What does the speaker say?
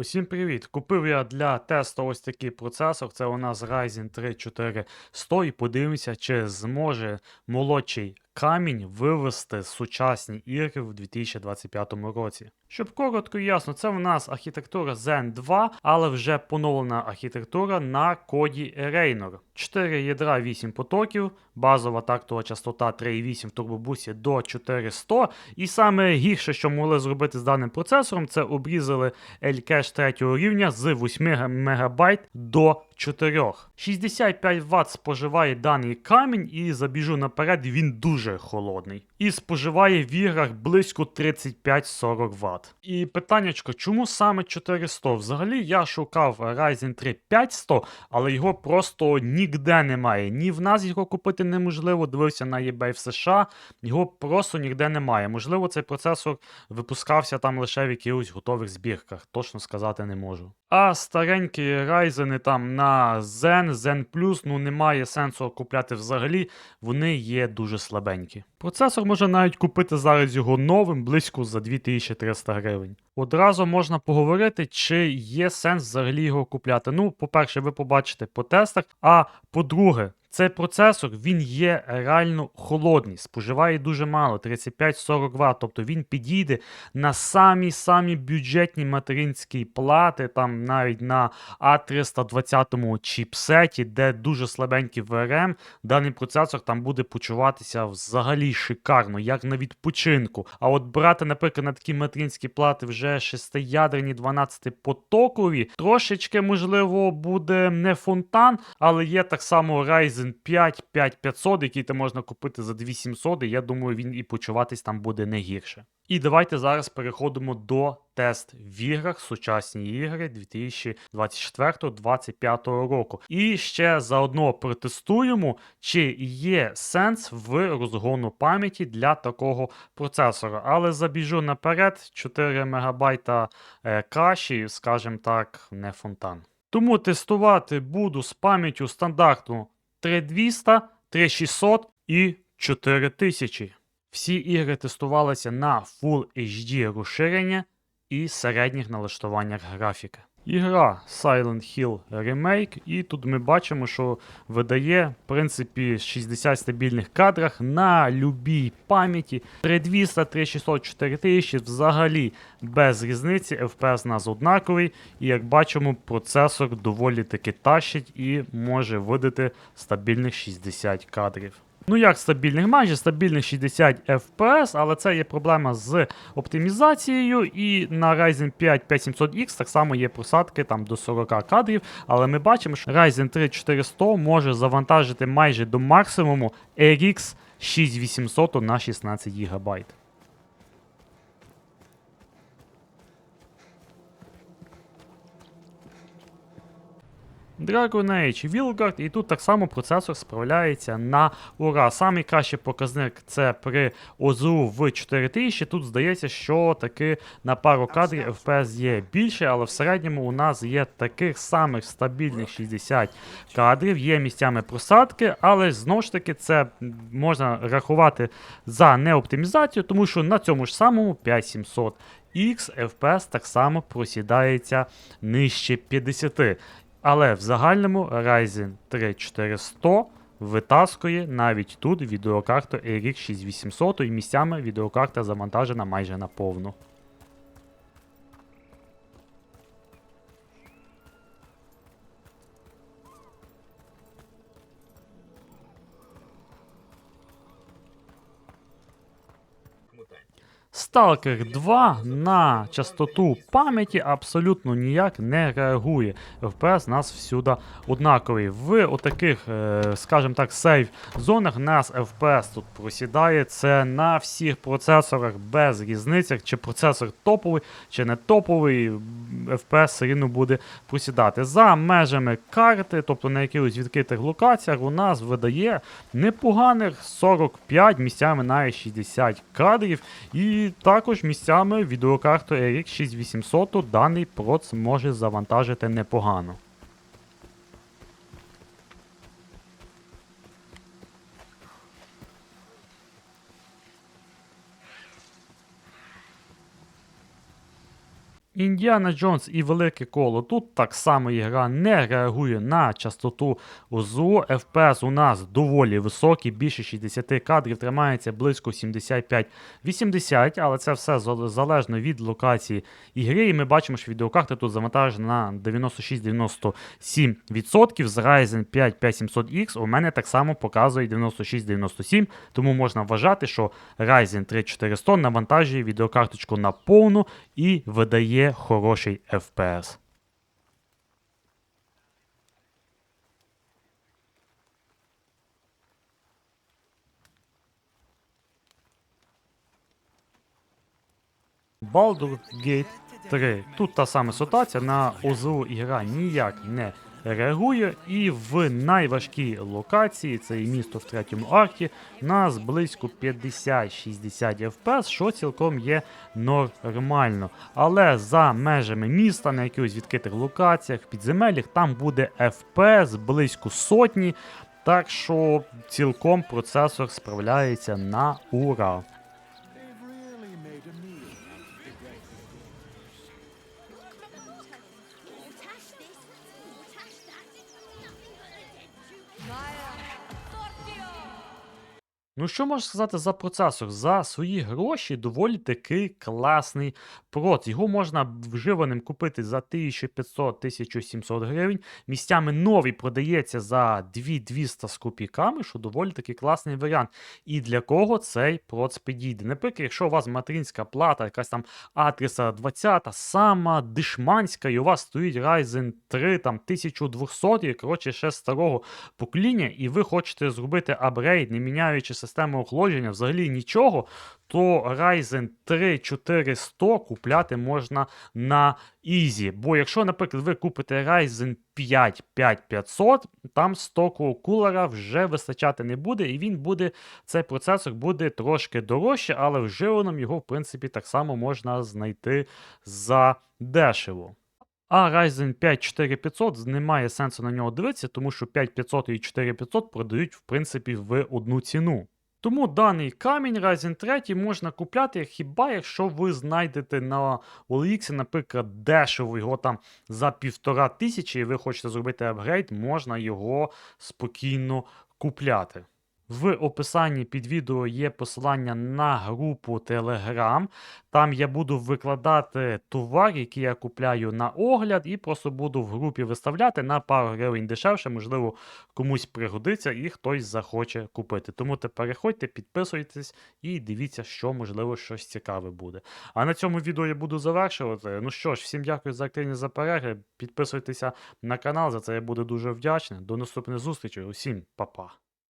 Усім привіт! Купив я для тесту ось такий процесор. Це у нас Ryzen 3 4100 і подивимося, чи зможе молодший камінь вивести сучасні ігри в 2025 році. Щоб коротко і ясно, це в нас архітектура Zen 2, але вже поновлена архітектура на коді Raynor. 4 ядра 8 потоків, базова тактова частота 3,8 в турбобусі до 400. І саме гірше, що могли зробити з даним процесором, це обрізали L-кеш третього рівня з 8 МБ до 4. 65 Вт споживає даний камінь, і забіжу наперед, він дуже холодний. І споживає в іграх близько 35-40 Вт. І питаннячко, чому саме 400? Взагалі я шукав Ryzen 3 5100, але його просто ніде немає. Ні в нас його купити неможливо. Дивився на eBay в США, його просто ніде немає. Можливо, цей процесор випускався там лише в якихось готових збірках, точно сказати не можу. А старенькі Ryzen там на Zen, Zen Plus, ну немає сенсу купляти взагалі, вони є дуже слабенькі. Процесор можна навіть купити зараз його новим близько за 2300 гривень. Одразу можна поговорити, чи є сенс взагалі його купляти. Ну, по-перше, ви побачите по тестах. А по-друге, цей процесор він є реально холодний, споживає дуже мало, 35-40 Вт, тобто він підійде на самі-самі бюджетні материнські плати, там навіть на А320 чіпсеті, де дуже слабенький VRM, даний процесор там буде почуватися взагалі шикарно, як на відпочинку. А от брати, наприклад, на такі материнські плати вже шестиядерні 12-потокові, трошечки, можливо, буде не фонтан, але є так само Ryzen 5 5500, який ти можна купити за 2700, і я думаю, він і почуватись там буде не гірше. І давайте зараз переходимо до тест в іграх, сучасні ігри 2024-2025 року. І ще заодно протестуємо, чи є сенс в розгону пам'яті для такого процесора. Але забіжу наперед, 4 МБ каші, скажімо так, не фонтан. Тому тестувати буду з пам'яттю стандартну 3200, 3600 і 4000. Всі ігри тестувалися на Full HD розширення і середніх налаштуваннях графіки. Ігра Silent Hill Remake, і тут ми бачимо, що видає, в принципі, 60 стабільних кадрах на любій пам'яті. 3200, 3600, 4000 взагалі без різниці. FPS нас однаковий. І як бачимо, процесор доволі таки тащить і може видати стабільних 60 кадрів. Ну, як стабільних, майже стабільних 60 FPS, але це є проблема з оптимізацією. І на Ryzen 5 5700X так само є просадки там до 40 кадрів. Але ми бачимо, що Ryzen 3 400 може завантажити майже до максимуму RX 6800 на 16 ГБ. Dragon Age Vilgard, і тут так само процесор справляється на ура. Самий кращий показник це при ОЗУ в 4000. Тут здається, що таки на пару кадрів FPS є більше, але в середньому у нас є таких самих стабільних 60 кадрів, є місцями просадки, але знову ж таки це можна рахувати за неоптимізацію, тому що на цьому ж самому 5700 X FPS так само просідається нижче 50. Але в загальному Ryzen 3 4100 витаскує навіть тут відеокарту RX 6800 і місцями відеокарта завантажена майже на повну. Stalker 2 на частоту пам'яті абсолютно ніяк не реагує. FPS нас всюди однаковий. В отаких, е, скажімо так, сейф зонах нас FPS тут просідає. Це на всіх процесорах без різниці, чи процесор топовий, чи не топовий. FPS все рівно буде просідати. За межами карти, тобто на якихось відкритих локаціях, у нас видає непоганих 45 місцями навіть 60 кадрів. І також місцями відеокарту RX 6800 даний проц може завантажити непогано. Індіана Джонс і Велике Коло. Тут так само ігра не реагує на частоту ОЗУ. FPS у нас доволі високий, більше 60 кадрів, тримається близько 75-80, але це все залежно від локації ігри. І ми бачимо, що відеокарта тут завантажена на 96-97%. З Ryzen 5 5700X у мене так само показує 96-97, тому можна вважати, що Ryzen 3400 навантажує відеокарточку на повну і видає хороший FPS. Baldur's Gate 3. Тут та сама ситуація, на ОЗУ ігра ніяк не реагує, і в найважкій локації, це і місто в третьому арті, нас близько 50-60 FPS, що цілком є нормально. Але за межами міста, на якихось відкритих локаціях, підземеллях, там буде FPS близько сотні. Так що цілком процесор справляється на ура. Ну, що можна сказати за процесор? За свої гроші доволі таки класний проц. Його можна вживаним купити за 1500-1700 гривень. Місцями новий продається за 2200 з копійками, що доволі таки класний варіант. І для кого цей проц підійде? Наприклад, якщо у вас материнська плата, якась там Атриса 20, сама дешманська, і у вас стоїть Ryzen 3 там 1200, коротше, ще старого покоління, і ви хочете зробити апгрейд, не міняючи систему охолодження, взагалі нічого, то Ryzen 3 4100 купляти можна на Easy. Бо якщо, наприклад, ви купите Ryzen 5 5500, там стоку кулера вже вистачати не буде, і він буде, цей процесор буде трошки дорожче, але вживаним його, в принципі, так само можна знайти за дешево. А Ryzen 5 4500 немає сенсу на нього дивитися, тому що 5500 і 4500 продають, в принципі, в одну ціну. Тому даний камінь Ryzen 3 можна купляти хіба якщо ви знайдете на OLX, наприклад, дешево його там за півтора тисячі, і ви хочете зробити апгрейд, можна його спокійно купляти. В описанні під відео є посилання на групу Telegram. Там я буду викладати товар, який я купляю на огляд, і просто буду в групі виставляти на пару гривень дешевше, можливо, комусь пригодиться і хтось захоче купити. Тому те переходьте, підписуйтесь і дивіться, що можливо щось цікаве буде. А на цьому відео я буду завершувати. Ну що ж, всім дякую за активність за перегляд. Підписуйтеся на канал, за це я буду дуже вдячний. До наступних зустрічей. Усім па-па.